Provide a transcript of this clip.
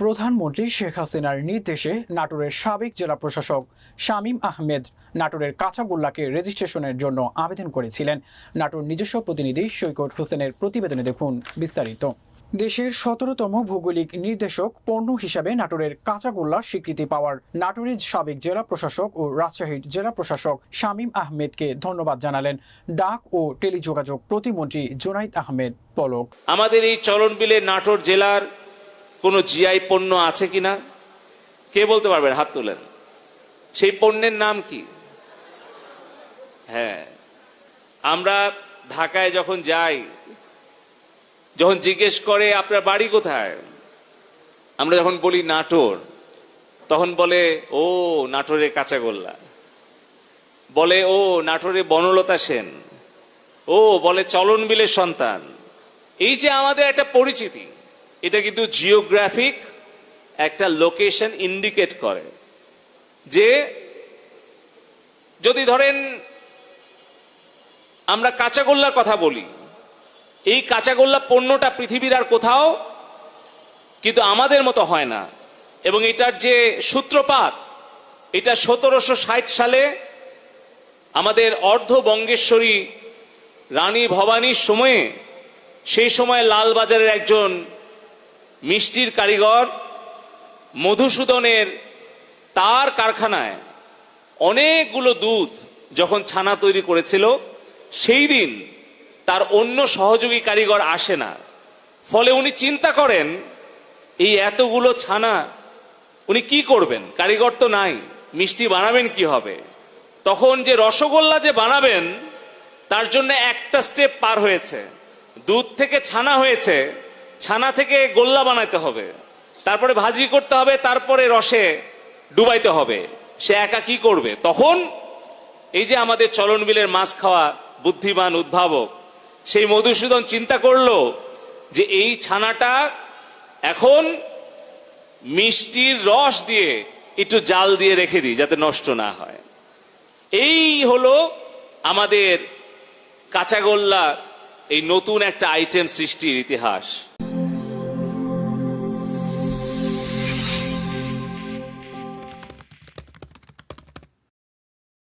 প্রধানমন্ত্রী শেখ হাসিনার নির্দেশে নাটোরের সাবেক জেলা প্রশাসক শামীম আহমেদ নাটোরের কাঁচাগোল্লাকে রেজিস্ট্রেশনের জন্য আবেদন করেছিলেন। নাটোর নিজস্ব প্রতিনিধি সৈকত হোসেনের প্রতিবেদনে দেখুন বিস্তারিত। দেশের সতেরোতম ভৌগোলিক নির্দেশক পণ্য হিসাবে নাটোরের কাঁচাগোল্লা স্বীকৃতি পাওয়ার নাটোরের সাবেক জেলা প্রশাসক ও রাজশাহীর জেলা প্রশাসক শামীম আহমেদকে ধন্যবাদ জানালেন ডাক ও টেলিযোগাযোগ প্রতিমন্ত্রী জোনাইদ আহমেদ পলক। আমাদের এই চলন বিলে নাটোর জেলার কোনো জিআই পণ্য আছে কিনা? কে বলতে পারবেন? হাত তোলেন। সেই পণ্যের নাম কি? হ্যাঁ। আমরা ঢাকায় যখন যাই, যখন জিজ্ঞেস করে, আপনার বাড়ি কোথায়? আমরা যখন বলি, নাটোর। তখন বলে, ও নাটোরে কাঁচাগোল্লা। বলে, ও নাটোরে বনলতা সেন। ও, বলে চলন বিলের সন্তান। এই যে আমাদের একটা পরিচিতি। এটা কিন্তু জিওগ্রাফিক একটা লোকেশন ইন্ডিকেট করে যে যদি ধরেন আমরা কাঁচাগোল্লার কথা বলি, এই কাঁচাগোল্লা পণ্যটা পৃথিবীর আর কোথাও কিন্তু আমাদের মতো হয় না এবং এটার যে সূত্রপাত, এটা সতেরোশো ষাট সালে আমাদের অর্ধ বঙ্গেশ্বরী রানী ভবানীর সময়ে সেই সময় লালবাজারের একজন মিষ্টির কারিগর মধুসূদনের তার কারখানায় অনেকগুলো দুধ যখন ছানা তৈরি করেছিল, সেই দিন তার অন্য সহযোগী কারিগর আসে না। ফলে উনি চিন্তা করেন, এই এতগুলো ছানা উনি কি করবেন? কারিগর তো নাই, মিষ্টি বানাবেন কি হবে? তখন যে রসগোল্লা যে বানাবেন, তার জন্য একটা স্টেপ পার হয়েছে। দুধ থেকে ছানা হয়েছে ছানা থেকে গোল্লা বানাইতে হবে। তারপরে ভাজি করতে হবে, তারপরে রসে ডুবাইতে হবে। সে একা কি করবে? তখন এই যে আমাদের চলন বিলের মাছ খাওয়া বুদ্ধিমান উদ্ভাবক, সেই মধুসূদন চিন্তা করল যে এই ছানাটা এখন মিষ্টির রস দিয়ে একটু জাল দিয়ে রেখে দিই যাতে নষ্ট না হয়। এই হলো আমাদের কাঁচাগোল্লা এই নতুন একটা আইটেম সৃষ্টির ইতিহাস।